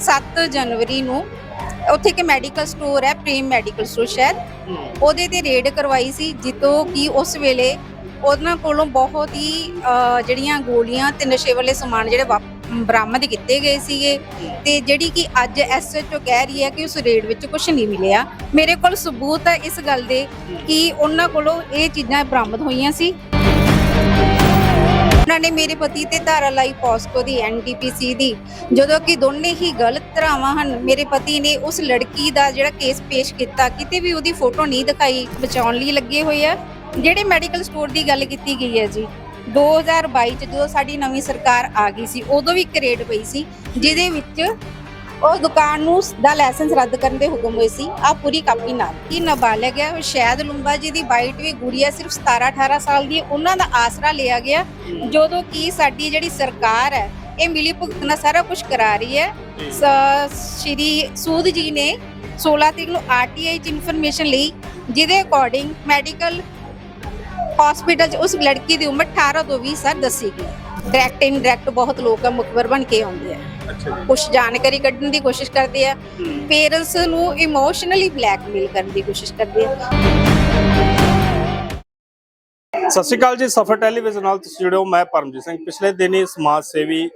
7 ਜਨਵਰੀ ਨੂੰ ਉੱਥੇ ਇੱਕ ਮੈਡੀਕਲ ਸਟੋਰ ਹੈ ਪ੍ਰੇਮ ਮੈਡੀਕਲ ਸਟੋਰ ਸ਼ਾਇਦ। ਉਹਦੇ ਤੇ ਰੇਡ ਕਰਵਾਈ ਸੀ ਜਿੱਤੋਂ ਕਿ ਉਸ ਵੇਲੇ ਉਹਨਾਂ ਕੋਲੋਂ ਬਹੁਤ ਹੀ ਅਹ, ਜਿਹੜੀਆਂ ਗੋਲੀਆਂ ਤੇ ਨਸ਼ੇ ਵਾਲੇ ਸਮਾਨ ਜਿਹੜੇ ਵਾਪ- ਬਰਾਮਦ ਕੀਤੇ ਗਏ ਸੀਗੇ। ਤੇ ਜਿਹੜੀ ਕਿ ਅੱਜ ਐਸਐਚਓ ਕਹਿ ਰਹੀ ਹੈ ਕਿ ਉਸ ਰੇਡ ਵਿੱਚ ਕੁਝ ਨਹੀਂ ਮਿਲਿਆ। ਮੇਰੇ ਕੋਲ ਸਬੂਤ ਹੈ ਇਸ ਗੱਲ ਦੇ ਕਿ ਉਹਨਾਂ ਕੋਲੋਂ ਇਹ ਚੀਜ਼ਾਂ ਬਰਾਮਦ ਹੋਈਆਂ ਸੀ। ਉਹਨਾਂ ਨੇ ਮੇਰੇ ਪਤੀ ਤੇ ਧਾਰਾ ਲਾਈ ਪੋਸਕੋ ਦੀ ਐਨਡੀਪੀਸੀ ਦੀ। ਜਦੋਂ ਕਿ ਦੋਨੇ ਹੀ ਗਲਤ ਧਰਾਵਾਂ ਹਨ, ਮੇਰੇ ਪਤੀ ਨੇ ਉਸ ਲੜਕੀ ਦਾ ਜਿਹੜਾ ਕੇਸ ਪੇਸ਼ ਕੀਤਾ, ਕਿਤੇ ਵੀ ਉਹਦੀ ਫੋਟੋ ਨਹੀਂ ਦਿਖਾਈ, ਬਚਾਉਣ ਲਈ ਲੱਗੇ ਹੋਏ ਆ। ਜਿਹੜੇ ਮੈਡੀਕਲ ਸਟੋਰ ਦੀ ਗੱਲ ਕੀਤੀ ਗਈ ਹੈ ਜੀ 2022 ਚ ਜਦੋਂ ਸਾਡੀ ਨਵੀਂ ਸਰਕਾਰ ਆ ਗਈ ਸੀ, ਉਦੋਂ ਵੀ ਇੱਕ ਰੇਡ ਪਈ ਸੀ, ਜਿਹਦੇ ਵਿੱਚ ਉਹ ਦੁਕਾਨ ਨੂੰ ਦਾ ਲਾਇਸੈਂਸ ਰੱਦ ਕਰਨ ਦੇ ਹੁਕਮ ਹੋਏ ਸੀ। ਆ ਪੂਰੀ ਕਾਪੀ ਨਾਲ। ਕੀ ਨਾਬਾਲਗ ਹੈ? ਸ਼ਾਇਦ ਲੁੰਬਾ ਜੀ ਦੀ ਬਾਈਟ ਵੀ ਗੁੜੀਆ ਸਿਰਫ 17 18 ਸਾਲ ਦੀ ਉਹਨਾਂ ਦਾ ਆਸਰਾ ਲਿਆ ਗਿਆ। ਜਦੋਂ ਕਿ ਸਾਡੀ ਜਿਹੜੀ ਸਰਕਾਰ ਹੈ ਇਹ ਮਿਲੀ ਭੁਗਤ ਨਾਲ ਸਾਰਾ ਕੁਝ ਕਰਾ ਰਹੀ ਹੈ। ਸ਼੍ਰੀ ਸੂਦ ਜੀ ਨੇ 16 ਤਰੀਕ ਨੂੰ ਆਰਟੀਆਈ ਚ ਇਨਫੋਰਮੇਸ਼ਨ ਲਈ ਜਿਹਦੇ ਅਕੋਰਡਿੰਗ ਮੈਡੀਕਲ ਹਸਪੀਟਲ ਚ ਉਸ ਲੜਕੀ ਦੀ ਉਮਰ 18 ਤੋਂ 20 ਸਾਲ ਦੱਸੀ ਗਈ। ਡਾਇਰੈਕਟ ਇਨਡਾਇਰੈਕਟ ਬਹੁਤ ਲੋਕ ਆ ਮੁਖਬਰ ਬਣ ਕੇ ਆਉਂਦੇ ਆ। ਅੱਛਾ ਕੁਝ ਜਾਣਕਾਰੀ ਕੱਢਣ ਦੀ ਕੋਸ਼ਿਸ਼ ਕਰਦੇ ਆ। ਪੇਰੈਂਟਸ ਨੂੰ ਇਮੋਸ਼ਨਲੀ ਬਲੈਕਮੇਲ ਕਰਨ ਦੀ ਕੋਸ਼ਿਸ਼ ਕਰਦੇ ਆ। ਸਤਿ ਸ਼੍ਰੀ ਅਕਾਲ ਜੀ ਸਫਰ ਟੈਲੀਵਿਜ਼ਨ ਨਾਲ ਤੁਸੀਂ ਜੁੜੇ ਹੋ ਮੈਂ ਪਰਮਜੀਤ ਸਿੰਘ। ਪਿਛਲੇ ਦਿਨੀ ਸਮਾਜ ਸੇਵੀ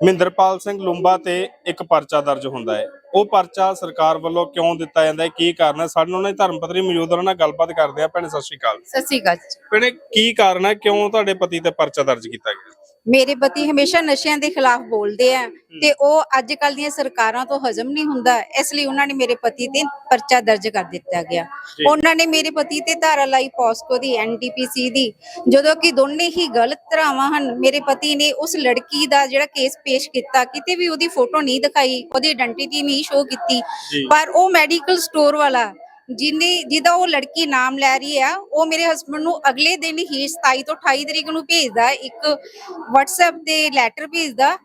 ਮਹਿੰਦਰਪਾਲ ਸਿੰਘ ਲੁੰਬਾ ਤੇ ਇੱਕ ਪਰਚਾ ਦਰਜ ਹੁੰਦਾ ਹੈ। ਉਹ ਪਰਚਾ ਸਰਕਾਰ ਵੱਲੋਂ ਕਿਉਂ ਦਿੱਤਾ ਜਾਂਦਾ ਹੈ? ਕੀ ਕਾਰਨ ਹੈ? ਸਾਡੇ ਨਾਲ ਉਹਨਾਂ ਦੀ ਧਰਮ ਪਤਨੀ ਮੌਜੂਦ ਉਹਨਾਂ ਨਾਲ ਗੱਲਬਾਤ ਕਰਦੇ ਆ। ਭੈਣੇ ਸਤਿ ਸ਼੍ਰੀ ਅਕਾਲ। ਸਤਿ ਸ਼੍ਰੀ ਅਕਾਲ ਜੀ। ਭੈਣੇ ਕੀ ਕਾਰਨ ਹੈ? ਕਿਉਂ ਤੁਹਾਡੇ ਪਤੀ ਤੇ ਪਰਚਾ ਦਰਜ ਕੀਤਾ ਗਿਆ? ਮੇਰੇ ਪਤੀ ਹਮੇਸ਼ਾ ਨਸ਼ਿਆਂ ਦੇ ਖਿਲਾਫ ਬੋਲਦੇ ਆ ਤੇ ਉਹ ਅੱਜ ਕੱਲ ਦੀਆਂ ਸਰਕਾਰਾਂ ਤੋਂ ਹਜ਼ਮ ਨਹੀਂ ਹੁੰਦਾ ਇਸ ਲਈ ਉਹਨਾਂ ਨੇ ਮੇਰੇ ਪਤੀ ਤੇ ਪਰਚਾ ਦਰਜ ਕਰ ਦਿੱਤਾ ਗਿਆ। ਉਹਨਾਂ ਨੇ ਮੇਰੇ ਪਤੀ ਤੇ ਧਾਰਾ ਲਾਈ ਪੋਸਕੋ ਦੀ ਐਨਡੀਪੀਸੀ ਦੀ ਜਦੋਂ ਕਿ ਦੋਨੇ ਹੀ ਗਲਤ ਧਰਾਵਾਂ ਹਨ ਮੇਰੇ ਪਤੀ ਨੇ ਉਸ ਲੜਕੀ ਦਾ ਜਿਹੜਾ ਕੇਸ ਪੇਸ਼ ਕੀਤਾ ਕਿਤੇ ਵੀ ਉਹਦੀ ਫੋਟੋ ਨਹੀਂ ਦਿਖਾਈ ਉਹਦੀ ਆਇਡੈਂਟੀਟੀ ਨਹੀਂ ਸ਼ੋ ਕੀਤੀ। ਪਰ ਉਹ ਮੈਡੀਕਲ ਸਟੋਰ ਵਾਲਾ ਜਿਨੇ ਜਿਹਦਾ ਉਹ ਲੜਕੀ ਨਾਮ ਲੈ ਰਹੀ ਆ, ਉਹ ਮੇਰੇ ਹਸਬੰਡ ਨੂੰ ਅਗਲੇ ਦਿਨ ਹੀ 27 ਤੋਂ 28 ਤਰੀਕ ਨੂੰ ਭੇਜਦਾ, ਇੱਕ WhatsApp ਤੇ ਲੈਟਰ ਭੇਜਦਾ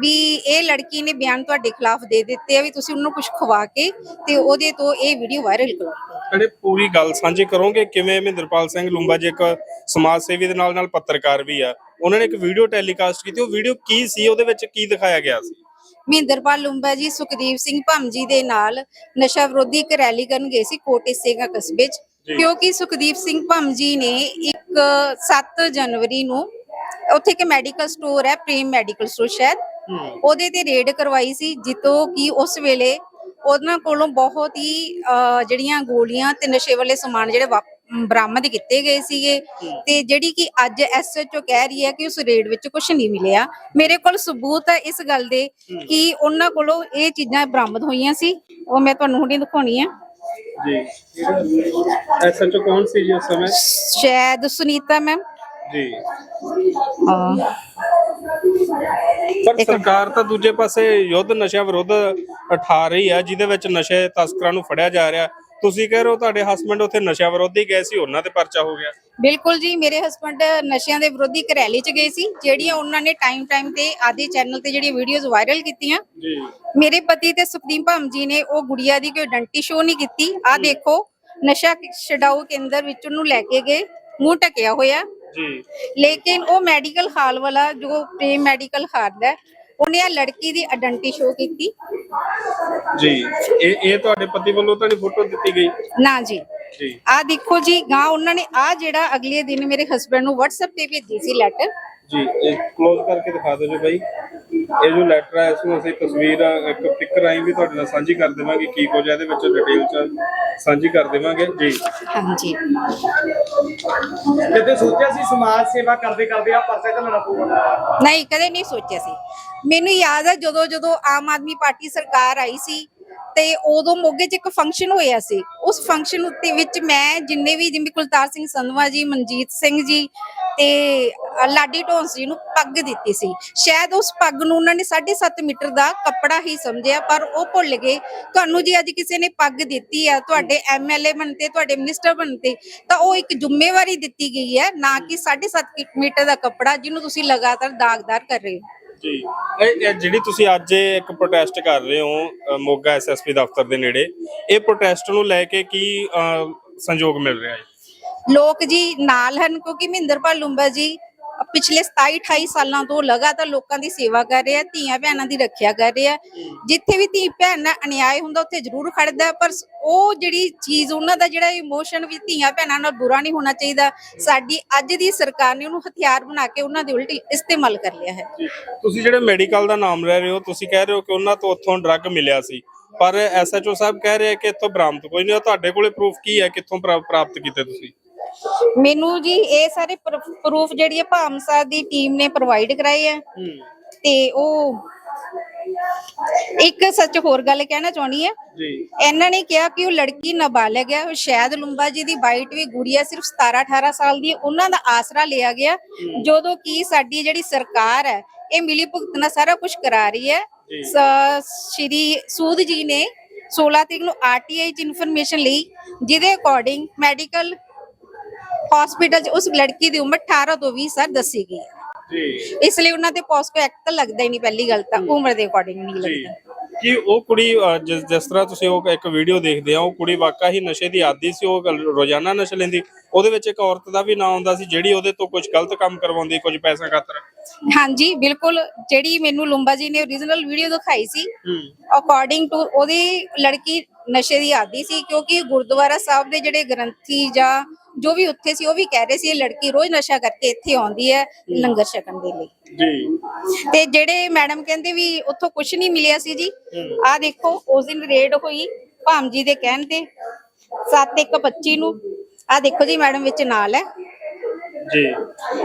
ਵੀ ਇਹ ਲੜਕੀ ਨੇ ਬਿਆਨ ਤੁਹਾਡੇ ਖਿਲਾਫ ਦੇ ਦਿੱਤੇ ਆ, ਵੀ ਤੁਸੀਂ ਉਹਨੂੰ ਕੁਝ ਖਵਾ ਕੇ ਤੇ ਉਹਦੇ ਤੋਂ ਇਹ ਵੀਡੀਓ ਵਾਇਰਲ ਕਰੋ। ਭੈਣੇ ਪੂਰੀ ਗੱਲ ਸਾਂਝੀ ਕਰੋਗੇ, ਕਿਵੇਂ ਮਹਿੰਦਰਪਾਲ ਸਿੰਘ ਲੁੰਬਾ ਜੀ ਇੱਕ ਸਮਾਜ ਸੇਵੀ ਦੇ ਨਾਲ ਨਾਲ ਪੱਤਰਕਾਰ ਵੀ ਆ। ਉਹਨਾਂ ਨੇ ਇੱਕ ਵੀਡੀਓ ਟੈਲੀਕਾਸਟ ਕੀਤੀ, ਉਹ ਵੀਡੀਓ ਕੀ ਸੀ, ਉਹਦੇ ਵਿੱਚ ਕੀ ਦਿਖਾਇਆ ਗਿਆ ਸੀ? ਮਹਿੰਦਰਪਾਲ ਲੁੰਬਾ ਜੀ ਸੁਖਦੀਪ ਸਿੰਘ ਭੰਮ ਜੀ ਦੇ ਨਾਲ ਨਸ਼ਾ ਵਿਰੋਧੀ ਇੱਕ ਰੈਲੀ ਕਰਨ ਗਏ ਸੀ ਕੋਟੇ ਸਿੰਘਾ ਕਸਬੇ 'ਚ। ਕਿਉਂਕਿ ਸੁਖਦੀਪ ਸਿੰਘ ਭੰਮ ਜੀ ਨੇ ਇੱਕ 7 ਜਨਵਰੀ ਨੂੰ ਉੱਥੇ ਇੱਕ ਮੈਡੀਕਲ ਸਟੋਰ ਹੈ ਪ੍ਰੇਮ ਮੈਡੀਕਲ ਸਟੋਰ ਸ਼ਾਇਦ। ਉਹਦੇ ਤੇ ਰੇਡ ਕਰਵਾਈ ਸੀ ਜਿੱਤੋਂ ਕਿ ਉਸ ਵੇਲੇ ਉਹਨਾਂ ਕੋਲੋਂ ਬਹੁਤ ਹੀ ਜਿਹੜੀਆਂ ਗੋਲੀਆਂ ਤੇ ਨਸ਼ੇ ਵਾਲੇ ਸਮਾਨ ਜਿਹੜੇ ਬਰਾਮਦ ਕੀਤੇ ਗਏ ਸੀਗੇ ਤੇ ਜਿਹੜੀ ਕਿ ਅੱਜ ਐਸਐਚਓ ਕਹਿ ਰਹੀ ਹੈ ਕਿ ਉਸ ਰੇਡ ਵਿੱਚ ਕੁਝ ਨਹੀਂ ਮਿਲਿਆ। ਮੇਰੇ ਕੋਲ ਸਬੂਤ ਹੈ ਇਸ ਗੱਲ ਦੇ ਕਿ ਉਹਨਾਂ ਕੋਲੋਂ ਇਹ ਚੀਜ਼ਾਂ ਬਰਾਮਦ ਹੋਈਆਂ ਸੀ। ਉਹ ਮੈਂ ਤੁਹਾਨੂੰ ਹੁਣੇ ਦਿਖਾਉਣੀ ਆ। ਜੀ। ਐਸਐਚਓ ਕੌਣ ਸੀ ਜੀ ਉਸ ਸਮੇਂ? ਸ਼ਾਇਦ ਸੁਨੀਤਾ ਮੈਮ। ਜੀ। ਪਰ ਸਰਕਾਰ ਤਾਂ ਦੂਜੇ ਪਾਸੇ ਯੁੱਧ ਨਸ਼ਾ ਵਿਰੁੱਧ ਉਠਾ ਰਹੀ ਹੈ ਜਿਹਦੇ ਵਿੱਚ ਨਸ਼ੇ ਤਸਕਰਾਂ ਨੂੰ ਫੜਿਆ ਜਾ ਰਿਹਾ। ਤੁਸੀਂ ਕਹਿ ਰਹੇ ਹੋ ਤੁਹਾਡੇ ਹਸਬੰਡ ਉੱਥੇ ਨਸ਼ਾ ਵਿਰੋਧੀ ਗਏ ਸੀ ਉਹਨਾਂ ਤੇ ਪਰਚਾ ਹੋ ਗਿਆ। ਬਿਲਕੁਲ ਜੀ ਮੇਰੇ ਹਸਬੰਡ ਨਸ਼ਿਆਂ ਦੇ ਵਿਰੋਧੀ ਇੱਕ ਰੈਲੀ 'ਚ ਗਏ ਸੀ ਜਿਹੜੀਆਂ ਉਹਨਾਂ ਨੇ ਟਾਈਮ ਟਾਈਮ ਤੇ ਆਦੇ ਚੈਨਲ ਤੇ ਜਿਹੜੀਆਂ ਵੀਡੀਓਜ਼ ਵਾਇਰਲ ਕੀਤੀਆਂ। ਜੀ। ਮੇਰੇ ਪਤੀ ਤੇ ਸੁਖਦੀਪ ਭੰਮ ਜੀ ਨੇ ਉਹ ਗੁੜੀਆ ਦੀ ਕੋਈ ਆਇਡੈਂਟੀ ਸ਼ੋ ਨਹੀਂ ਕੀਤੀ। ਆ ਦੇਖੋ ਨਸ਼ਾ ਛਡਾਊ ਕੇਂਦਰ ਵਿੱਚ ਉਹਨੂੰ ਲੈ ਕੇ ਗਏ ਮੂੰਹ ਟਕਿਆ ਹੋਇਆ। ਜੀ। ਲੇਕਿਨ ਉਹ ਮੈਡੀਕਲ ਹਾਲ ਵਾਲਾ ਜੋ ਪ੍ਰੇਮ ਮੈਡੀਕਲ ਹਾਲ ਹੈ ਉਹਨੇ ਆ ਲੜਕੀ ਦੀ ਆਇਡੈਂਟੀ ਸ਼ੋ ਕੀਤੀ। ਜੀ ਇਹ ਇਹ ਤੁਹਾਡੇ ਪਤੀ ਵੱਲੋਂ ਤਾਂ ਨਹੀਂ ਫੋਟੋ ਦਿੱਤੀ ਗਈ? ਨਾ ਜੀ। ਜੀ। ਆ ਦੇਖੋ ਜੀ ਗਾਂ ਉਹਨਾਂ ਨੇ ਆ ਜਿਹੜਾ ਅਗਲੇ ਦਿਨ ਮੇਰੇ ਹਸਬੰਡ ਨੂੰ WhatsApp ਤੇ ਭੇਜੀ ਸੀ ਲੈਟਰ ਜੀ ਇਹ ক্লোਜ਼ ਕਰਕੇ ਦਿਖਾ ਦਿਓ ਜੀ ਬਾਈ। ਇਹ ਜੋ ਲੈਟਰ ਹੈ ਇਸ ਨੂੰ ਅਸੀਂ ਤਸਵੀਰ ਇੱਕ ਪਿਕ ਰਾਹੀਂ ਵੀ ਤੁਹਾਡੇ ਨਾਲ ਸਾਂਝੀ ਕਰ ਦੇਵਾਂਗੇ ਕੀ ਕੁਝ ਹੈ ਇਹਦੇ ਵਿੱਚ ਡਿਟੇਲ ਚ ਸਾਂਝੀ ਕਰ ਦੇਵਾਂਗੇ। ਜੀ। ਹਾਂਜੀ। ਕਿਤੇ ਸੋਚਿਆ ਸੀ ਸਮਾਜ ਸੇਵਾ ਕਰਦੇ ਕਰਦੇ ਆ ਪਰਚਾ ਢਲਣਾ ਪਊਗਾ ਨਹੀਂ ਕਦੇ ਨਹੀਂ ਸੋਚਿਆ ਸੀ। ਮੈਨੂੰ ਯਾਦ ਹੈ ਜਦੋਂ ਜਦੋਂ ਆਮ ਆਦਮੀ ਪਾਰਟੀ ਸਰਕਾਰ ਆਈ ਸੀ ਤੇ ਉਦੋਂ ਮੋਗੇ 'ਚ ਇੱਕ ਫੰਕਸ਼ਨ ਹੋਇਆ ਸੀ। ਉਸ ਫੰਕਸ਼ਨ ਉੱਤੇ ਵਿੱਚ ਮੈਂ ਜਿੰਨੇ ਵੀ ਜਿਵੇਂ ਕੁਲਤਾਰ ਸਿੰਘ ਸੰਧਵਾ ਜੀ, ਮਨਜੀਤ ਸਿੰਘ ਜੀ ਤੇ ਲਾਡੀ ਢੋਂਸ ਜੀ ਨੂੰ ਪੱਗ ਦਿੱਤੀ ਸੀ। ਸ਼ਾਇਦ ਉਸ ਪੱਗ ਨੂੰ ਉਹਨਾਂ ਨੇ 7.5 ਮੀਟਰ ਦਾ ਕੱਪੜਾ ਹੀ ਸਮਝਿਆ, ਪਰ ਉਹ ਭੁੱਲ ਗਏ। ਤੁਹਾਨੂੰ ਜੀ ਅੱਜ ਕਿਸੇ ਨੇ ਪੱਗ ਦਿੱਤੀ ਆ, ਤੁਹਾਡੇ ਐਮਐਲਏ ਬਣਤੇ, ਤੁਹਾਡੇ ਮਿਨਿਸਟਰ ਬਣਤੇ, ਤਾਂ ਉਹ ਇੱਕ ਜ਼ਿੰਮੇਵਾਰੀ ਦਿੱਤੀ ਗਈ ਹੈ, ਨਾ ਕਿ 7.5 ਮੀਟਰ ਦਾ ਕੱਪੜਾ ਜਿਹਨੂੰ ਤੁਸੀਂ ਲਗਾਤਾਰ ਦਾਗਦਾਰ ਕਰ ਰਹੇ ਹੋ। ਜੀ। ਇਹ ਇਹ ਜਿਹੜੀ ਤੁਸੀਂ ਅੱਜ ਇਹ ਇੱਕ ਪ੍ਰੋਟੈਸਟ ਕਰ ਰਹੇ ਹੋ ਅ, ਮੋਗਾ ਐਸਐਸਪੀ ਦਫ਼ਤਰ ਦੇ ਨੇੜੇ ਇਹ ਪ੍ਰੋਟੈਸਟ ਨੂੰ ਲੈ ਕੇ ਕੀ ਅ, ਸੰਯੋਗ ਮਿਲ ਰਿਹਾ ਹੈ? ਲੋਕ ਜੀ ਨਾਲ ਹਨ ਕਿਉਂਕਿ ਮਹਿੰਦਰਪਾਲ ਲੁੰਬਾ ਜੀ ਪਿਛਲੇ 27 28 ਸਾਲਾਂ ਤੋਂ ਲਗਾਤਾਰ ਲੋਕਾਂ ਦੀ ਸੇਵਾ ਕਰ ਰਹੇ, ਧੀਆਂ ਭੈਣਾਂ ਦੀ ਰੱਖਿਆ ਕਰ ਰਹੇ। ਜਿੱਥੇ ਵੀ ਧੀ ਭੈਣ ਨਾਲ ਅਨਿਆਏ ਹੁੰਦਾ, ਉੱਥੇ ਜ਼ਰੂਰ ਖੜਦਾ, ਪਰ ਉਹ ਜਿਹੜੀ ਚੀਜ਼, ਉਹਨਾਂ ਦਾ ਜਿਹੜਾ ਇਮੋਸ਼ਨ ਵੀ ਧੀਆਂ ਭੈਣਾਂ ਨਾਲ ਬੁਰਾ ਨਹੀਂ ਹੋਣਾ ਚਾਹੀਦਾ। ਸਾਡੀ ਅੱਜ ਦੀ ਸਰਕਾਰ ਨੇ ਉਹਨੂੰ ਹਥਿਆਰ ਬਣਾ ਕੇ ਉਹਨਾਂ ਦੇ ਉਲਟ ਇਸਤੇਮਾਲ ਕਰ ਲਿਆ ਹੈ। ਤੁਸੀਂ ਜਿਹੜੇ ਮੈਡੀਕਲ ਦਾ ਨਾਮ ਲੈ ਰਹੇ ਹੋ, ਤੁਸੀਂ ਕਹਿ ਰਹੇ ਹੋ ਕਿ ਉਹਨਾਂ ਤੋਂ ਉੱਥੋਂ ਡਰੱਗ ਮਿਲਿਆ ਸੀ। ਪਰ ਐਸਐਚਓ ਸਾਹਿਬ ਕਹਿ ਰਹੇ ਕਿ ਇੱਥੋਂ ਬਰਾਮਦ ਕੋਈ ਨਹੀਂ ਤੁਹਾਡੇ ਕੋਲੇ ਪ੍ਰੂਫ ਕੀ ਹੈ? ਕਿੱਥੋਂ ਪ੍ਰਾਪਤ ਕੀਤੇ ਤੁਸੀਂ? ਮੈਨੂੰ ਜੀ ਇਹ ਸਾਰੇ ਪ੍ਰੂਫ ਜਿਹੜੀ ਹੈ ਭਾਮਸਾ ਦੀ ਟੀਮ ਨੇ ਪ੍ਰੋਵਾਈਡ ਕਰਾਏ ਆ। ਤੇ ਉਹ ਇੱਕ ਸੱਚ ਹੋਰ ਗੱਲ ਕਹਿਣਾ ਚਾਹਣੀ ਹੈ ਜੀ। ਇਹਨਾਂ ਨੇ ਕਿਹਾ ਕਿ ਉਹ ਲੜਕੀ ਨਾਬਾਲਗ ਹੈ ਉਹ ਸ਼ਾਇਦ ਲੁੰਬਾ ਜੀ ਦੀ ਵਾਈਟ ਵੀ ਗੁੜੀਆ ਸਿਰਫ 17 18 ਸਾਲ ਦੀ ਉਹਨਾਂ ਦਾ ਆਸਰਾ ਲਿਆ ਗਿਆ। ਜਦੋਂ ਕਿ ਸਾਡੀ ਜਿਹੜੀ ਸਰਕਾਰ ਹੈ ਇਹ ਮਿਲੀ ਭੁਗਤ ਨਾਲ ਸਾਰਾ ਕੁਝ ਕਰਾ ਰਹੀ ਹੈ ਸ਼੍ਰੀ ਸੂਦ ਜੀ ਨੇ 16 ਤਰੀਕ ਨੂੰ ਆਰਟੀਆਈ ਚ ਇਨਫੋਰਮੇਸ਼ਨ ਲਈ ਜਿਹਦੇ ਅਕੋਰਡਿੰਗ ਮੈਡੀਕਲ ਹਸਪੀਟਲ ਚ ਉਸ ਲੜਕੀ ਦੀ ਉਮਰ 18 ਤੋਂ 20 ਸਾਲ ਦੱਸੀ ਗਈ ਹੈ। ਜੀ। ਇਸ ਲਈ ਉਹਨਾਂ ਤੇ ਪੋਸਕੋ ਐਕਟ ਤਾਂ ਲੱਗਦਾ ਹੀ ਨਹੀਂ ਪਹਿਲੀ ਗੱਲ ਤਾਂ ਉਮਰ ਦੇ ਅਕੋਰਡਿੰਗ ਨਹੀਂ ਜੀ। ਲੱਗਦਾ। ਕਿ ਉਹ ਕੁੜੀ ਜਿਸ ਜਿਸ ਤਰ੍ਹਾਂ ਤੁਸੀਂ ਉਹ ਇੱਕ ਵੀਡੀਓ ਦੇਖਦੇ ਆ ਉਹ ਕੁੜੀ ਵਾਕਾ ਹੀ ਨਸ਼ੇ ਦੀ ਆਦੀ ਸੀ ਉਹ ਗੱਲ- ਰੋਜ਼ਾਨਾ ਨਸ਼ਾ ਲੈਂਦੀ। ਉਹਦੇ ਵਿੱਚ ਇੱਕ ਔਰਤ ਦਾ ਵੀ ਨਾਂ ਆਉਂਦਾ ਸੀ ਜਿਹੜੀ ਉਹਦੇ ਤੋਂ ਕੁਝ ਗਲਤ ਕੰਮ ਕਰਵਾਉਂਦੀ ਕੁਝ ਪੈਸਾ ਖਾਤਰ। ਹਾਂਜੀ ਬਿਲਕੁਲ। ਜਿਹੜੀ ਮੈਨੂੰ ਲੁੰਬਾ ਜੀ ਨੇ ਓਰੀਜਨਲ ਵੀਡੀਓ ਦਿਖਾਈ ਸੀ ਹੂੰ। ਅਕੋਰਡਿੰਗ ਟੂ ਉਹਦੀ ਲੜਕੀ ਨਸ਼ੇ ਦੀ ਆਦੀ ਸੀ ਕਿਉਂਕਿ ਗੁਰਦੁਆਰਾ ਸਾਹਿਬ ਦੇ ਜਿਹੜੇ ਗ੍ਰੰਥੀ ਜਾਂ ਜੋ ਵੀ ਉੱਥੇ ਸੀ ਉਹ ਵੀ ਕਹਿ ਰਹੇ ਸੀ ਇਹ ਲੜਕੀ ਰੋਜ਼ ਨਸ਼ਾ ਕਰਕੇ ਇੱਥੇ ਆਉਂਦੀ ਹੈ ਲੰਗਰ ਛਕਣ ਦੇ ਲਈ। ਜੀ। ਤੇ ਜਿਹੜੇ ਮੈਡਮ ਕਹਿੰਦੇ ਵੀ ਉੱਥੋਂ ਕੁਝ ਨਹੀਂ ਮਿਲਿਆ ਸੀ ਜੀ ਆਹ ਦੇਖੋ ਉਸ ਦਿਨ ਰੇਡ ਹੋਈ ਭਾਮ ਜੀ ਦੇ ਕਹਿਣ ਤੇ 7125 ਨੂੰ ਆਹ ਦੇਖੋ ਜੀ ਮੈਡਮ ਵਿੱਚ ਨਾਲ ਹੈ। ਜੀ।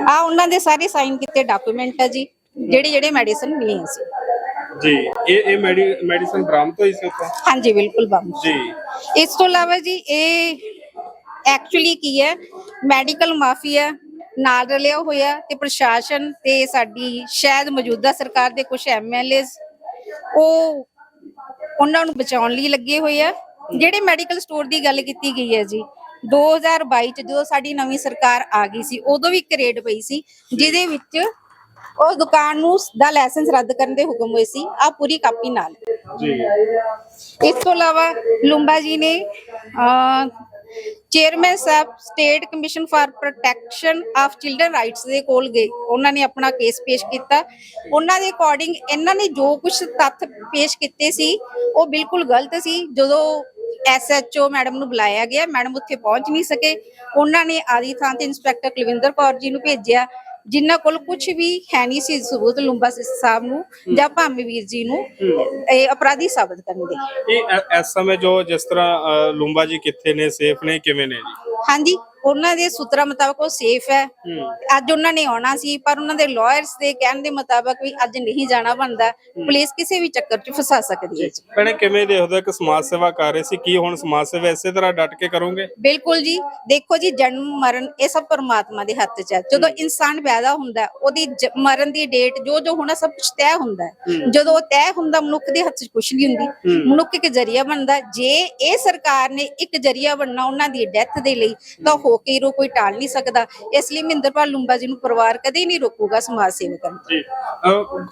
ਆ ਉਹਨਾਂ ਦੇ ਸਾਰੇ ਸਾਈਨ ਕੀਤੇ ਡਾਕੂਮੈਂਟ ਆ ਜੀ ਜਿਹੜੇ ਜਿਹੜੇ ਮੈਡੀਸਨ ਮਿਲੀਆਂ ਸੀ। ਜੀ ਇਹ ਇਹ ਮੈਡੀਸਨ ਬਰਾਮਦ ਹੋਈ ਸੀ ਉੱਥੋਂ? ਹਾਂਜੀ ਬਿਲਕੁਲ ਬੰਦ ਜੀ। ਇਸ ਤੋਂ ਇਲਾਵਾ ਜੀ ਇਹ ਐਕਚੁਅਲੀ ਕੀ ਹੈ? ਮੈਡੀਕਲ ਮਾਫੀਆ ਨਾਲ ਰਲਿਆ ਹੋਇਆ ਤੇ ਪ੍ਰਸ਼ਾਸਨ ਤੇ ਸਾਡੀ ਸ਼ਾਇਦ ਮੌਜੂਦਾ ਸਰਕਾਰ ਦੇ ਕੁਝ ਐਮਐਲਏਸ ਉਹ ਉਹਨਾਂ ਨੂੰ ਬਚਾਉਣ ਲਈ ਲੱਗੇ ਹੋਏ ਆ। ਜਿਹੜੇ ਮੈਡੀਕਲ ਸਟੋਰ ਦੀ ਗੱਲ ਕੀਤੀ ਗਈ ਹੈ ਜੀ 2022 ਚ ਜਦੋਂ ਸਾਡੀ ਨਵੀਂ ਸਰਕਾਰ ਆ ਗਈ ਸੀ ਉਦੋਂ ਵੀ ਇੱਕ ਰੇਡ ਪਈ ਸੀ ਜਿਹਦੇ ਵਿੱਚ ਉਸ ਦੁਕਾਨ ਨੂੰ ਦਾ ਲਾਇਸੈਂਸ ਰੱਦ ਕਰਨ ਦੇ ਹੁਕਮ ਹੋਏ ਸੀ ਆ ਪੂਰੀ ਕਾਪੀ ਨਾਲ। ਜੀ। ਇਸ ਤੋਂ ਇਲਾਵਾ ਲੁੰਬਾ ਜੀ ਨੇ chairman Sahib state commission for protection of children rights ਦੇ ਕੋਲ ਗਏ। ਉਹਨਾਂ ਨੇ ਆਪਣਾ ਕੇਸ ਪੇਸ਼ ਕੀਤਾ। ਉਹਨਾਂ ਦੇ ਅਕੋਰਡਿੰਗ ਇਹਨਾਂ ਨੇ ਜੋ ਕੁਝ ਤੱਥ ਪੇਸ਼ ਕੀਤੇ ਸੀ, ਉਹ ਬਿਲਕੁਲ ਗਲਤ ਸੀ। ਜਦੋਂ ਐਸਐਚਓ ਮੈਡਮ ਨੂੰ ਬੁਲਾਇਆ ਗਿਆ, ਮੈਡਮ ਉੱਥੇ ਪਹੁੰਚ ਨਹੀਂ ਸਕੇ। ਉਹਨਾਂ ਨੇ ਆਦੀ ਥਾਂ ਤੇ ਇੰਸਪੈਕਟਰ ਕੁਲਵਿੰਦਰ ਕੌਰ ਜੀ ਨੂੰ ਭੇਜਿਆ। ਜਿਨ੍ਹਾਂ ਕੋਲ ਕੁਝ ਵੀ ਹੈ ਨਹੀਂ ਸੀ ਸਬੂਤ ਲੁੰਬਾ ਸਾਹਿਬ ਨੂੰ ਜਾਂ ਭਾਮੇ ਵੀਰ ਜੀ ਨੂੰ ਇਹ ਅਪਰਾਧੀ ਸਾਬਤ ਕਰਨ ਦੇ। ਇਹ ਇਸ ਸਮੇਂ ਜੋ ਜਿਸ ਤਰ੍ਹਾਂ ਲੂੰਬਾ ਜੀ ਕਿੱਥੇ ਨੇ ਸੇਫ ਨੇ ਕਿਵੇਂ ਨੇ ਜੀ? ਹਾਂਜੀ ਉਹਨਾਂ ਦੇ ਸੂਤਰਾਂ ਮੁਤਾਬਕ ਉਹ ਸੇਫ ਹੈ। ਅੱਜ ਉਹਨਾਂ ਨੇ ਆਉਣਾ ਸੀ ਪਰ ਉਹਨਾਂ ਦੇ ਲਾਇਰਸ ਦੇ ਕਹਿਣ ਦੇ ਮੁਤਾਬਕ ਵੀ ਅੱਜ ਨਹੀਂ ਜਾਣਾ ਬਣਦਾ। ਪੁਲਿਸ ਕਿਸੇ ਵੀ ਚੱਕਰ 'ਚ ਫਸਾ ਸਕਦੀ ਹੈ। ਭੈਣੇ ਕਿਵੇਂ ਦੇਖਦੇ ਕਿ ਸਮਾਜ ਸੇਵਾ ਕਰ ਰਹੇ ਸੀ? ਕੀ ਹੁਣ ਸਮਾਜ ਸੇਵਾ ਇਸੇ ਤਰ੍ਹਾਂ ਡਟ ਕੇ ਕਰੋਗੇ? ਬਿਲਕੁਲ ਜੀ। ਦੇਖੋ ਜੀ ਜਨਮ ਮਰਨ ਇਹ ਸਭ ਪਰਮਾਤਮਾ ਦੇ ਹੱਥ 'ਚ ਹੈ। ਜਦੋਂ ਇਨਸਾਨ ਪੈਦਾ ਹੁੰਦਾ ਉਹਦੀ ਮਰਨ ਦੀ ਡੇਟ ਜੋ ਜੋ ਹੋਣਾ ਸਭ ਕੁਝ ਤੈਅ ਹੁੰਦਾ ਜਦੋਂ ਉਹ ਤੈਅ ਹੁੰਦਾ ਮਨੁੱਖ ਦੇ ਹੱਥ 'ਚ ਕੁਝ ਨਹੀਂ ਹੁੰਦੀ। ਮਨੁੱਖ ਇੱਕ ਜਰੀਆ ਬਣਦਾ। ਜੇ ਇਹ ਸਰਕਾਰ ਨੇ ਇੱਕ ਜਰੀਆ ਬਣਨਾ ਉਹਨਾਂ ਦੀ ਡੈਥ ਦੇ ਲਈ ਤਾਂ ਹੋ। ਕੇ ਰੋ ਕੋਈ ਟਾਲ ਨਹੀਂ ਸਕਦਾ। ਇਸ ਲਈ ਮਹਿੰਦਰਪਾਲ ਲੁੰਬਾ ਜੀ ਨੂੰ ਪਰਿਵਾਰ ਕਦੇ ਨਹੀਂ ਰੋਕੂਗਾ ਸਮਾਜ ਸੇਵਾ ਕਰਨ ਤੋਂ। ਜੀ।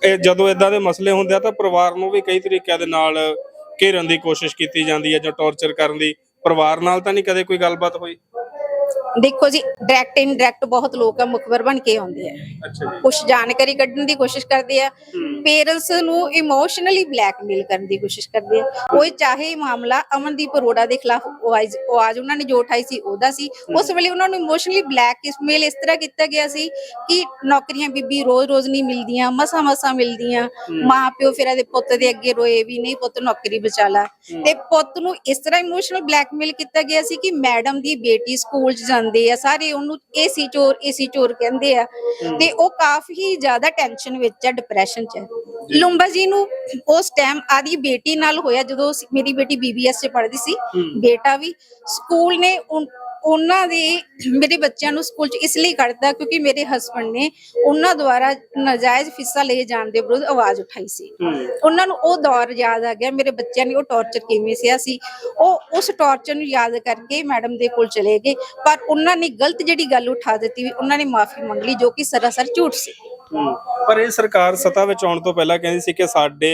ਅ, ਇਹ ਜਦੋਂ ਇਦਾਂ ਦੇ ਮਸਲੇ ਹੁੰਦੇ ਆ ਤਾਂ ਪਰਿਵਾਰ ਨੂੰ ਵੀ ਕਈ ਤਰੀਕਿਆਂ ਦੇ ਨਾਲ ਘੇਰਨ ਦੀ ਕੋਸ਼ਿਸ਼ ਕੀਤੀ ਜਾਂਦੀ ਹੈ ਜਾਂ ਟੌਰਚਰ ਕਰਨ ਦੀ। ਪਰਿਵਾਰ ਨਾਲ ਤਾਂ ਨਹੀਂ ਕਦੇ ਕੋਈ ਗੱਲਬਾਤ ਹੋਈ? ਦੇਖੋ ਜੀ ਡਾਇਰੈਕਟ ਇਨਡਾਇਰੈਕਟ ਬਹੁਤ ਲੋਕ ਆ ਮੁਖਬਰ ਬਣ ਕੇ ਆਉਂਦੇ ਆ। ਅੱਛਾ ਜੀ। ਕੁਝ ਜਾਣਕਾਰੀ ਕੱਢਣ ਦੀ ਕੋਸ਼ਿਸ਼ ਕਰਦੇ ਆ। ਪੇਰੈਂਟਸ ਨੂੰ ਇਮੋਸ਼ਨਲੀ ਬਲੈਕਮੇਲ ਕਰਨ ਦੀ ਕੋਸ਼ਿਸ਼ ਕਰਦੇ ਆ। ਉਹ ਚਾਹੇ ਮਾਮਲਾ ਅਮਨਦੀਪ ਅਰੋੜਾ ਦੇ ਖਿਲਾਫ ਆਵਾਜ਼ ਉਹਨਾਂ ਨੇ ਜੋ ਉਠਾਈ ਸੀ ਉਹਦਾ ਸੀ। ਉਸ ਵੇਲੇ ਉਹਨਾਂ ਨੂੰ ਇਮੋਸ਼ਨਲੀ ਬਲੈਕਮੇਲ ਇਸ ਤਰ੍ਹਾਂ ਕੀਤਾ ਗਿਆ ਸੀ ਕਿ ਨੌਕਰੀਆਂ ਬੀਬੀ ਰੋਜ਼-ਰੋਜ਼ ਨਹੀਂ ਮਿਲਦੀਆਂ ਮਸਾਂ-ਮਸਾਂ ਮਿਲਦੀਆਂ। ਮਾਂ ਪਿਓ ਫਿਰ ਇਹਦੇ ਪੁੱਤ ਦੇ ਅੱਗੇ ਰੋਏ ਵੀ ਨਹੀਂ ਪੁੱਤ ਨੌਕਰੀ ਬਚਾ ਲਾ। ਤੇ ਪੁੱਤ ਨੂੰ ਇਸ ਤਰ੍ਹਾਂ ਇਮੋਸ਼ਨਲ ਬਲੈਕਮੇਲ ਕੀਤਾ ਗਿਆ ਸੀ ਕਿ ਮੈਡਮ ਦੀ ਬੇਟੀ ਸਕੂਲ 'ਚ ਜਾਂਦੇ ਆ ਸਾਰੇ ਉਹਨੂੰ ਏਸੀ ਚੋਰ ਏਸੀ ਚੋਰ ਕਹਿੰਦੇ ਆ। ਤੇ ਉਹ ਕਾਫੀ ਜ਼ਿਆਦਾ ਟੈਨਸ਼ਨ ਵਿੱਚ ਹੈ ਡਿਪਰੈਸ਼ਨ 'ਚ ਲੁੰਬਾ ਜੀ ਨੂੰ ਉਸ ਟਾਈਮ ਆਦੀ ਬੇਟੀ ਨਾਲ ਹੋਇਆ ਜਦੋਂ ਮੇਰੀ ਬੇਟੀ ਬੀਬੀਐਸ 'ਚ ਪੜ੍ਹਦੀ ਸੀ ਬੇਟਾ ਵੀ ਸਕੂਲ ਨੇ ਉਹਨਾਂ ਦੇ ਮੇਰੇ ਬੱਚਿਆਂ ਨੂੰ ਸਕੂਲ 'ਚ ਇਸ ਲਈ ਕੱਢਦਾ ਕਿਉਂਕਿ ਮੇਰੇ ਹਸਬੰਡ ਨੇ ਉਹਨਾਂ ਦੁਆਰਾ ਨਜਾਇਜ਼ ਫੀਸਾਂ ਲਏ ਜਾਣ ਦੇ ਵਿਰੁੱਧ ਆਵਾਜ਼ ਉਠਾਈ ਸੀ। ਉਹਨਾਂ ਨੂੰ ਉਹ ਦੌਰ ਯਾਦ ਆ ਗਿਆ ਮੇਰੇ ਬੱਚਿਆਂ ਨੇ ਉਹ ਟੌਰਚਰ ਕਿਵੇਂ ਸਿਆ ਸੀ। ਉਹ ਉਸ ਟੌਰਚਰ ਨੂੰ ਯਾਦ ਕਰਕੇ ਮੈਡਮ ਦੇ ਕੋਲ ਚਲੇ ਗਏ ਪਰ ਉਹਨਾਂ ਨੇ ਗਲਤ ਜਿਹੜੀ ਗੱਲ ਉਠਾ ਦਿੱਤੀ ਉਹਨਾਂ ਨੇ ਮਾਫੀ ਮੰਗ ਲਈ ਜੋ ਕਿ ਸਰਾਸਰ ਝੂਠ ਸੀ। ਪਰ ਇਹ ਸਰਕਾਰ ਸੱਤਾ ਵਿੱਚ ਆਉਣ ਤੋਂ ਪਹਿਲਾਂ ਕਹਿੰਦੀ ਸੀ ਕਿ ਸਾਡੇ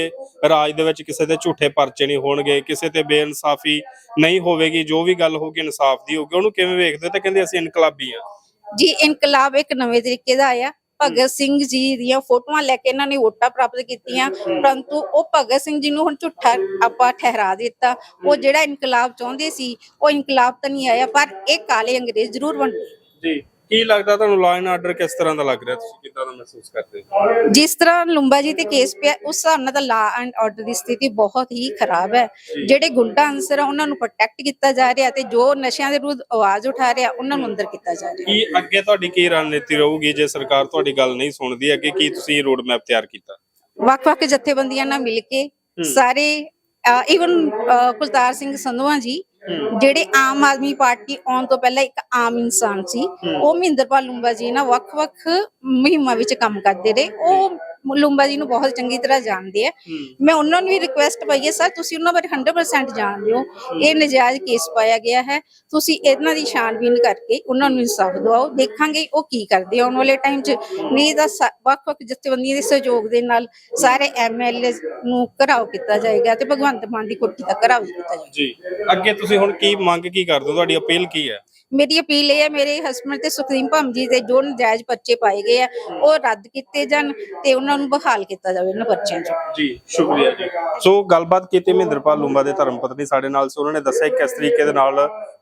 ਰਾਜ ਦੇ ਵਿੱਚ ਕਿਸੇ ਦੇ ਝੂਠੇ ਪਰਚੇ ਨਹੀਂ ਹੋਣਗੇ ਕਿਸੇ ਤੇ ਬੇਇਨਸਾਫੀ ਨਹੀਂ ਹੋਵੇਗੀ ਜੋ ਵੀ ਗੱਲ ਹੋਊਗੀ ਇਨਸਾਫ ਦੀ ਹੋਊਗੀ। ਉਹਨੂੰ ਕਿਵੇਂ ਵੇਖਦੇ? ਤੇ ਕਹਿੰਦੇ ਅਸੀਂ ਇਨਕਲਾਬੀ ਆ ਜੀ ਇਨਕਲਾਬ ਇੱਕ ਨਵੇਂ ਤਰੀਕੇ ਦਾ ਆਇਆ। ਭਗਤ ਸਿੰਘ ਜੀ ਦੀਆਂ ਫੋਟੋਆਂ ਲੈ ਕੇ ਇਹਨਾਂ ਨੇ ਵੋਟਾਂ ਪ੍ਰਾਪਤ ਕੀਤੀਆਂ। ਪਰੰਤੂ ਉਹ ਭਗਤ ਸਿੰਘ ਜੀ ਨੂੰ ਹੁਣ ਝੂਠਾ ਆਪਾਂ ਠਹਿਰਾ ਦਿੱਤਾ। ਉਹ ਜਿਹੜਾ ਇਨਕਲਾਬ ਚਾਹੁੰਦੇ ਸੀ ਉਹ ਇਨਕਲਾਬ ਤਾਂ ਨਹੀਂ ਆਇਆ ਪਰ ਇਹ ਕਾਲੇ ਅੰਗਰੇਜ਼ ਜ਼ਰੂਰ ਬਣ ਗਏ ਜੀ। ਕੀ ਲੱਗਦਾ ਤੁਹਾਨੂੰ ਲਾਅ ਐਂਡ ਆਰਡਰ ਕਿਸ ਤਰ੍ਹਾਂ ਦਾ ਲੱਗ ਰਿਹਾ? ਤੁਸੀਂ ਕਿੱਦਾਂ ਦਾ ਮਹਿਸੂਸ ਕਰਦੇ ਹੋ? ਜਿਸ ਤਰ੍ਹਾਂ ਲੰਬਾ ਜੀ ਤੇ ਕੇਸ ਪਿਆ ਉਸ ਹਿਸਾਬ ਨਾਲ ਤਾਂ ਲਾ ਐਂਡ ਆਰਡਰ ਦੀ ਸਥਿਤੀ ਬਹੁਤ ਹੀ ਖਰਾਬ ਹੈ। ਜਿਹੜੇ ਗੁੰਡਾ ਅੰਸਰ ਆ ਉਹਨਾਂ ਨੂੰ ਪ੍ਰੋਟੈਕਟ ਕੀਤਾ ਜਾ ਰਿਹਾ ਤੇ ਜੋ ਨਸ਼ਿਆਂ ਦੇ ਵਿਰੁੱਧ ਆਵਾਜ਼ ਉਠਾ ਰਿਹਾ ਉਹਨਾਂ ਨੂੰ ਅੰਦਰ ਕੀਤਾ ਜਾ ਰਿਹਾ। ਕੀ ਅੱਗੇ ਤੁਹਾਡੀ ਕੀ ਰਣਨੀਤੀ ਰਹੂਗੀ? ਜੇ ਸਰਕਾਰ ਤੁਹਾਡੀ ਗੱਲ ਨਹੀਂ ਸੁਣਦੀ ਅੱਗੇ ਕੀ ਤੁਸੀਂ ਰੋਡ ਮੈਪ ਤਿਆਰ ਕੀਤਾ? ਵੱਖ-ਵੱਖ ਜਥੇਬੰਦੀਆਂ ਨਾਲ ਮਿਲ ਕੇ ਸਾਰੇ ਇਵਨ ਕੁਲਤਾਰ ਸਿੰਘ ਸੰਧਵਾ ਜੀ ਜਿਹੜੇ ਆਮ ਆਦਮੀ ਪਾਰਟੀ ਆਉਣ ਤੋਂ ਪਹਿਲਾਂ ਇੱਕ ਆਮ ਇਨਸਾਨ ਸੀ, ਉਹ ਮਹਿੰਦਰਪਾਲ ਲੂੰਬਾ ਜੀ ਨਾਲ ਵੱਖ-ਵੱਖ ਮੁਹਿੰਮਾਂ ਵਿੱਚ ਕੰਮ ਕਰਦੇ ਰਹੇ। ਉਹ ਲੂੰਬਾ ਜੀ ਨੂੰ ਬਹੁਤ ਚੰਗੀ ਤਰ੍ਹਾਂ ਜਾਣਦੇ ਆ। ਮੈਂ ਉਹਨਾਂ ਨੂੰ ਵੀ ਰਿਕੁਐਸਟ ਪਾਈ ਹੈ ਸਰ ਤੁਸੀਂ ਉਹਨਾਂ ਬਾਰੇ 100% ਜਾਣਦੇ ਹੋ। ਇਹ ਨਜਾਇਜ਼ ਕੇਸ ਪਾਇਆ ਗਿਆ ਹੈ। ਤੁਸੀਂ ਇਹਨਾਂ ਦੀ ਛਾਣਬੀਨ ਕਰਕੇ ਉਹਨਾਂ ਨੂੰ ਇਨਸਾਫ ਦਿਵਾਓ। ਦੇਖਾਂਗੇ ਉਹ ਕੀ ਕਰਦੇ ਆਉਣ ਵਾਲੇ ਟਾਈਮ 'ਚ ਨਹੀਂ ਤਾਂ ਵੱਖ-ਵੱਖ ਜਥੇਬੰਦੀਆਂ ਦੇ ਸਹਿਯੋਗ ਦੇ ਨਾਲ ਸਾਰੇ ਐਮਐਲਏ ਨੂੰ ਘਰਾਓ ਕੀਤਾ ਜਾਏਗਾ ਤੇ ਭਗਵੰਤ ਮਾਨ ਦੀ ਕੋਠੀ ਦਾ ਘਰਾਓ ਕੀਤਾ ਜਾਏਗਾ। ਜੀ। ਅੱਗੇ ਤੁਸੀਂ ਹੁਣ ਕੀ ਮੰਗ ਕੀ ਕਰਦੇ ਹੋ? ਤੁਹਾਡੀ ਅਪੀਲ ਕੀ ਹੈ? ਮੇਰੀ ਅਪੀਲ ਇਹ ਹੈ ਮੇਰੇ ਹਸਬੰਡ ਤੇ ਸੁਖਦੀਪ ਭੰਮ ਜੀ ਦੇ ਜੋ ਨਜਾਇਜ਼ ਪਰਚੇ ਪਾਏ ਗਏ ਆ ਉਹ ਰੱਦ ਕੀਤੇ ਜਾਣ ਤੇ ਉਹਨਾਂ ਨੂੰ ਬਹਾਲ ਕੀਤਾ ਜਾਵੇ ਇਹਨਾਂ ਪਰਚਿਆਂ 'ਚ। ਜੀ, ਸ਼ੁਕਰੀਆ ਜੀ। ਸੋ ਗੱਲਬਾਤ ਕੀਤੀ ਮਹਿੰਦਰਪਾਲ ਲੂੰਬਾ ਦੇ ਧਰਮ ਪਤਨੀ ਸਾਡੇ ਨਾਲ। ਸੀ ਉਹਨਾਂ ਨੇ ਦੱਸਿਆ ਕਿਸ ਤਰੀਕੇ ਦੇ ਨਾਲ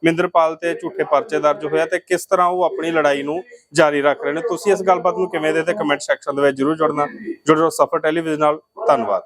ਮਹਿੰਦਰਪਾਲ ਤੇ ਝੂਠੇ ਪਰਚੇ ਦਰਜ ਹੋਇਆ ਤੇ ਕਿਸ ਤਰ੍ਹਾਂ ਉਹ ਆਪਣੀ ਲੜਾਈ ਨੂੰ ਜਾਰੀ ਰੱਖ ਰਹੇ ਨੇ। ਤੁਸੀਂ ਇਸ ਗੱਲਬਾਤ ਨੂੰ ਕਿਵੇਂ ਦੇ ਤੇ ਕਮੈਂਟ ਸੈਕਸ਼ਨ ਦੇ ਵਿੱਚ ਜਰੂਰ ਜੁੜਨਾ। ਜੁੜੋ ਸਫਰ ਟੈਲੀਵਿਜ਼ਨ ਨਾਲ। ਧੰਨਵਾਦ।